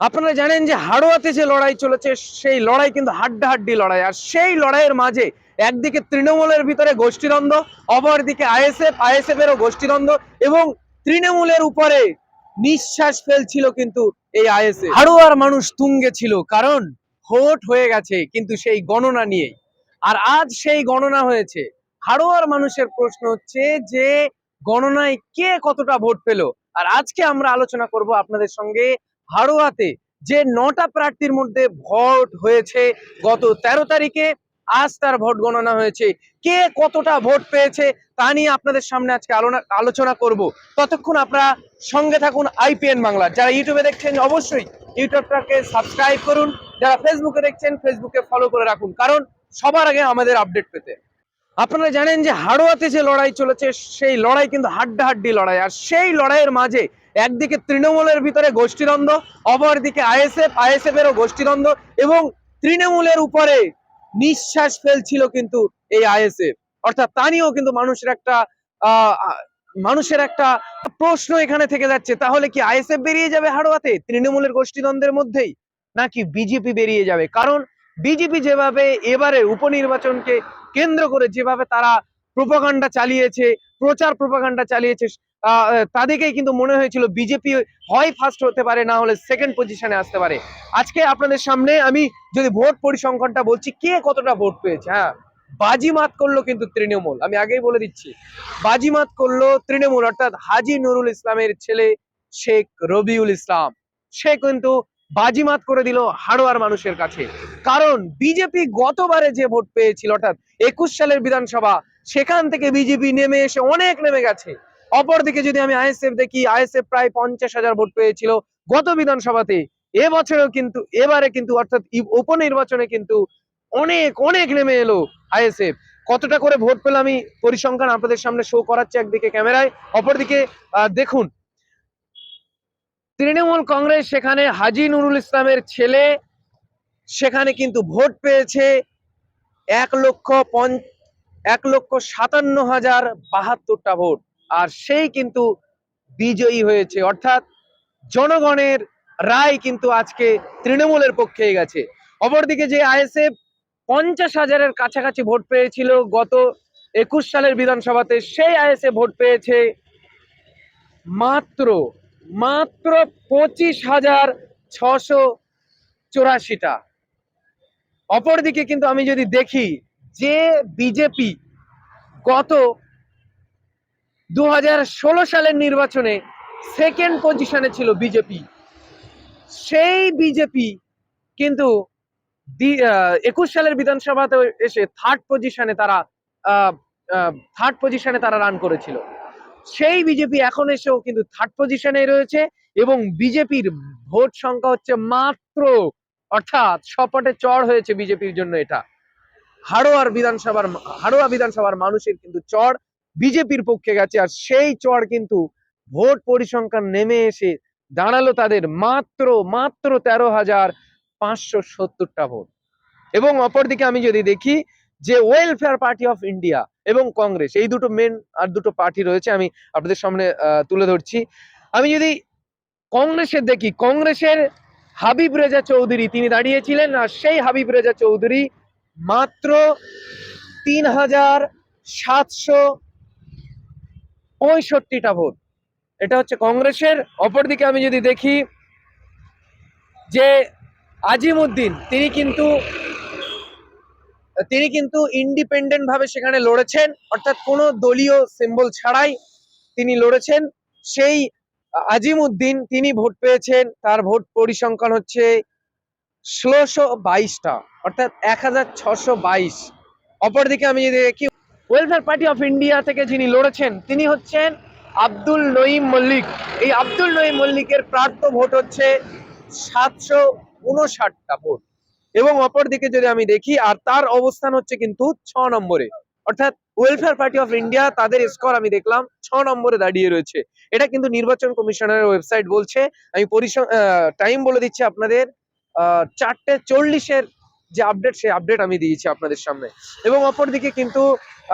আপনারা জানেন যে হাড়োয়াতে যে লড়াই চলেছে, সেই লড়াই কিন্তু হাড্ডাহাড্ডি লড়াই। আর সেই লড়াইয়ের মাঝে একদিকে তৃণমূলের ভিতরে গোষ্ঠীদ্বন্দ্ব অপরদিকে আইএসএফ আইএসএফ এরও গোষ্ঠীদ্বন্দ্ব এবং তৃণমূলের উপরে নিঃশ্বাস ফেলছিল কিন্তু এই আইএসএফ। হাড়োয়ার মানুষ তুঙ্গে ছিল, কারণ ভোট হয়ে গেছে কিন্তু সেই গণনা নিয়ে আর আজ সেই গণনা হয়েছে। হাড়োয়ার মানুষের প্রশ্ন হচ্ছে যে গণনায় কে কতটা ভোট পেল? আর আজকে আমরা আলোচনা করব আপনাদের সঙ্গে হাড়োয়াতে যে নটা প্রার্থীর মধ্যে ভোট হয়েছে গত তেরো তারিখে, আজ তার ভোট গণনা হয়েছে। কে কতটা ভোট পেয়েছে তা নিয়ে আপনাদের সামনে আজকে আলোচনা করব। ততক্ষণ আপনারা সঙ্গে থাকুন আইপিএন বাংলা। যারা ইউটিউবে দেখছেন, অবশ্যই ইউটিউবটাকে সাবস্ক্রাইব করুন। যারা ফেসবুকে দেখছেন, ফেসবুকে ফলো করে রাখুন। কারণ সবার আগে আমাদের আপডেট পেতে। আপনারা জানেন যে হাড়োয়াতে যে লড়াই চলেছে, সেই লড়াই কিন্তু হাড্ডাহাড্ডি লড়াই। আর সেই লড়াইয়ের মাঝে একদিকে তৃণমূলের ভিতরে গোষ্ঠীদ্বন্দ্ব, অপরদিকে আইএসএফ আইএসএফ এরও গোষ্ঠীদ্বন্দ্ব এবং তৃণমূলের উপরে নিঃশ্বাস ফেলছিল কিন্তু এই আইএসএফ। অর্থাৎ তা নিয়েও কিন্তু মানুষের একটা মানুষের একটা প্রশ্ন এখানে থেকে যাচ্ছে, তাহলে কি আইএসএফ বেরিয়ে যাবে হাড়োয়াতে, তৃণমূলের গোষ্ঠীদ্বন্দ্বের মধ্যেই? নাকি বিজেপি বেরিয়ে যাবে? কারণ বিজেপি যেভাবে এবারে উপনির্বাচনকে কেন্দ্র করে যেভাবে তারা প্রোপাগান্ডা চালিয়েছে, প্রচার প্রোপাগান্ডা চালিয়েছে তাদেরকেই কিন্তু মনে হয়েছিল বিজেপি হয় ফার্স্ট হতে পারে, না হলে সেকেন্ড পজিশনে আসতে পারে। আজকে আপনাদের সামনে আমি যদি ভোট পরিসংখ্যানটা বলছি, কে কতটা ভোট পেয়েছে হ্যাঁ? বাজিমাত করল কিন্তু তৃণমূল, আমি আগেই বলে দিচ্ছি। বাজিমাত করল তৃণমূল, অর্থাৎ হাজি নুরুল ইসলামের ছেলে শেখ রবিউল ইসলাম। সে কিন্তু বাজিমাত করে দিল হাড়োয়ার মানুষের কাছে। কারণ বিজেপি গতবারে যে ভোট পেয়েছিল, অর্থাৎ একুশ সালের বিধানসভা, সেখান থেকে বিজেপি নেমে এসে অনেক নেমে গেছে। অপরদিকে যদি আমি আইএসএফ দেখি আইএসএফ প্রায় পঞ্চাশ হাজার ভোট পেয়েছিল গত বিধানসভাতে। এবছরেও কিন্তু, এবারে কিন্তু, অর্থাৎ উপনির্বাচনে কিন্তু অনেক অনেক নেমে এলো আইএসএফ কতটা করে ভোট পেল আমি পরিসংখ্যান আপনাদের সামনে শো করাচ্ছি একদিকে ক্যামেরায়, অপরদিকে দেখুন তৃণমূল কংগ্রেস সেখানে হাজি নুরুল ইসলামের ছেলে, সেখানে কিন্তু ভোট পেয়েছে এক লক্ষ পঞ্চ এক লক্ষ সাতান্ন হাজার বাহাত্তরটা ভোট। আর সেই কিন্তু বিজয়ী হয়েছে। অর্থাৎ জনগণের রায় কিন্তু আজকে তৃণমূলের পক্ষে গেছে। অপরদিকে যে আইএসএফ পঞ্চাশ হাজারের কাছাকাছি ভোট পেয়েছিল গত একুশ সালের বিধানসভাতে, সেই আইএসএফ ভোট পেয়েছে মাত্র মাত্র পঁচিশ হাজার ছশো চুরাশিটা। অপরদিকে কিন্তু আমি যদি দেখি যে বিজেপি গত দু সালের নির্বাচনে সেকেন্ড পজিশনে ছিল বিজেপি। সেই বিজেপি কিন্তু একুশ সালের বিধানসভাতে এসে থার্ড পজিশনে তারা থার্ড পজিশনে তারা রান করেছিল। সেই বিজেপি এখন এসেও কিন্তু থার্ড পজিশনে রয়েছে এবং বিজেপির ভোট সংখ্যা হচ্ছে মাত্র, অর্থাৎ সপটে চড় হয়েছে বিজেপির জন্য এটা। হাড়োয়ার বিধানসভার হাড়োয়া বিধানসভার মানুষের কিন্তু চড় বিজেপির পক্ষে গেছে আর সেই চড় কিন্তু ভোট পরিসংখ্যান নেমে এসে দাঁড়াল তাদের মাত্র মাত্র তেরো হাজার পাঁচশো সত্তরটা ভোট। এবং অপরদিকে আমি যদি দেখি যে ওয়েলফেয়ার পার্টি অফ ইন্ডিয়া এবং কংগ্রেস এই দুটো মেন আর দুটো পার্টি রয়েছে, আমি আপনাদের সামনে তুলে ধরছি। আমি যদি কংগ্রেসের দেখি কংগ্রেসের হাবিব রেজা চৌধুরী, তিনি দাঁড়িয়েছিলেন, আর সেই হাবিব রেজা চৌধুরী মাত্র তিন হাজার সাতশো পঁয়ষট্টিটা ভোট। এটা হচ্ছে কংগ্রেসের অপরদিকে আমি যদি দেখি যে আজিমুদ্দিন, তিনি কিন্তু তিনি কিন্তু ইন্ডিপেন্ডেন্ট ভাবে সেখানে লড়েছেন, অর্থাৎ কোনো দলীয় সিম্বল ছাড়াই তিনি লড়েছেন। সেই আজিমুদ্দিন, তিনি ভোট পেয়েছেন, তার ভোট পরিসংখ্যান হচ্ছে ষোলোশো বাইশটা, অর্থাৎ এক হাজার ছশো বাইশ। অপরদিকে আমি যদি দেখি ওয়েলফেয়ার পার্টি অফ ইন্ডিয়া থেকে যিনি লড়েছেন, তিনি হচ্ছেন আব্দুল নঈম মল্লিক। এই আব্দুল নঈম মল্লিকের প্রার্থ ভোট হচ্ছে সাতশো উনষাটটা ভোট। এবং অপরদিকে যদি আমি দেখি, আর তার অবস্থান হচ্ছে কিন্তু ছ নম্বরে। অর্থাৎ ওয়েলফেয়ার পার্টি অফ ইন্ডিয়া তাদের স্কোর আমি দেখলাম ছ নম্বরে দাঁড়িয়ে রয়েছে। এটা কিন্তু নির্বাচন কমিশনের ওয়েবসাইট বলছে। আমি টাইম বলে দিচ্ছি আপনাদের চারটে চল্লিশের যে আপডেট সেই আপডেট আমি দিয়েছি আপনাদের সামনে। এবং অপরদিকে কিন্তু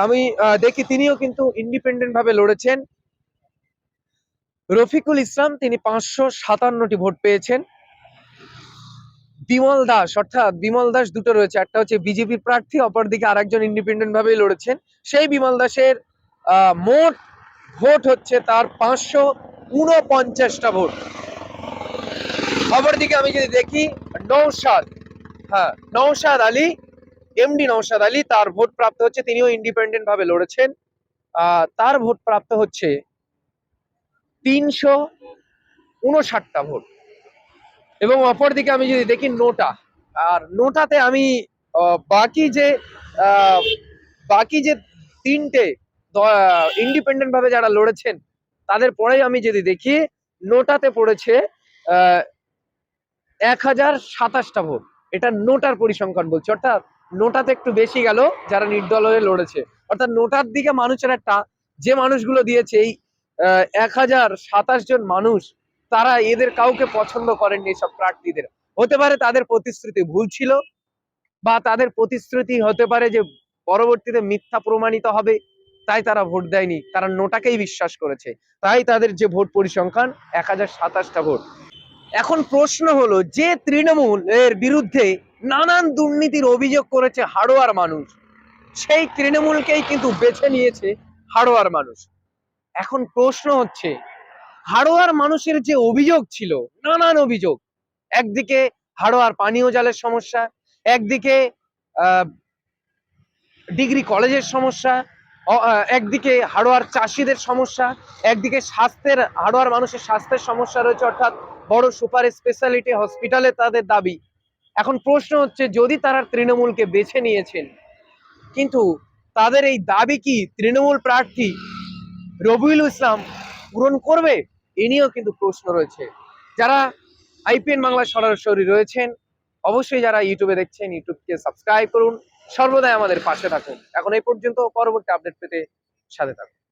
আমি দেখি তিনিও কিন্তু ইন্ডিপেন্ডেন্ট ভাবে লড়েছেন। রফিকুল ইসলাম, তিনি পাঁচশো সাতান্নটি ভোট পেয়েছেন। বিমল দাস, অর্থাৎ বিমল দাস দুটো রয়েছে। একটা হচ্ছে বিজেপি প্রার্থী, অপরদিকে আরেকজন ইন্ডিপেন্ডেন্ট ভাবেই লড়েছেন। সেই বিমল দাসের মোট ভোট হচ্ছে তার পাঁচশো উনপঞ্চাশটা ভোট। অপরদিকে আমি যদি দেখি নৌশাদ হ্যাঁ নৌশাদ আলী এমডি নৌশাদ আলী, তার ভোট প্রাপ্ত হচ্ছে, তিনিও ইন্ডিপেন্ডেন্ট ভাবে লড়েছেন তার ভোট প্রাপ্ত হচ্ছে তিনশো উনষাটটা ভোট। এবং অপরদিকে আমি যদি দেখি নোটা, আর নোটাতে আমি বাকি যে বাকি যে তিনটে ইন্ডিপেন্ডেন্ট ভাবে যারা লড়েছেন, তাদের পরেই আমি যদি দেখি, নোটাতে পড়েছে এক হাজার সাতাশটা ভোট। এটা নোটার পরিসংখ্যান বলছে, অর্থাৎ নোটাতে একটু বেশি গেল যারা নির্দল হয়ে লড়েছে। অর্থাৎ নোটার দিকে মানুষের একটা, যে মানুষগুলো দিয়েছে এই এক হাজার সাতাশ জন মানুষ তারা এদের কাউকে পছন্দ করেননি সব প্রার্থীদের। হতে পারে তাদের প্রতিশ্রুতি ভুল ছিল বা তাদের প্রতিশ্রুতি হতে পারে যে পরবর্তীতে মিথ্যা প্রমাণিত হবে, তাই তারা ভোট দেয়নি। তারা নোটাকেই বিশ্বাস করেছে। তাই তাদের যে ভোট পরিসংখ্যান, এক হাজার সাতাশটা ভোট। এখন প্রশ্ন হলো, যে তৃণমূল এর বিরুদ্ধে নানান দুর্নীতির অভিযোগ করেছে হাড়োয়ার মানুষ, সেই তৃণমূলকেই কিন্তু বেছে নিয়েছে হাড়োয়ার মানুষ। এখন প্রশ্ন হচ্ছে হাড়োয়ার মানুষের যে অভিযোগ ছিল, নানান অভিযোগ। একদিকে হাড়োয়ার পানীয় জলের সমস্যা, একদিকে ডিগ্রি কলেজের সমস্যা একদিকে হাড়োয়ার চাষিদের সমস্যা, একদিকে স্বাস্থ্যের, হাড়োয়ার মানুষের স্বাস্থ্যের সমস্যা রয়েছে, অর্থাৎ বড় সুপার স্পেশালিটি হসপিটালে তাদের দাবি। এখন প্রশ্ন হচ্ছে, যদি তারা তৃণমূলকে বেছে নিয়েছেন, কিন্তু তাদের এই দাবি কি তৃণমূল প্রার্থী রবিউল ইসলাম পূরণ করবে? এ নিয়েও কিন্তু প্রশ্ন রয়েছে। যারা আইপিএন বাংলা সরাসরি রয়েছেন, অবশ্যই যারা ইউটিউবে দেখছেন, ইউটিউবকে সাবস্ক্রাইব করুন। সর্বদাই আমাদের পাশে থাকুন। এখন এই পর্যন্ত পরবর্তী আপডেট পেতে সাথে থাকুন।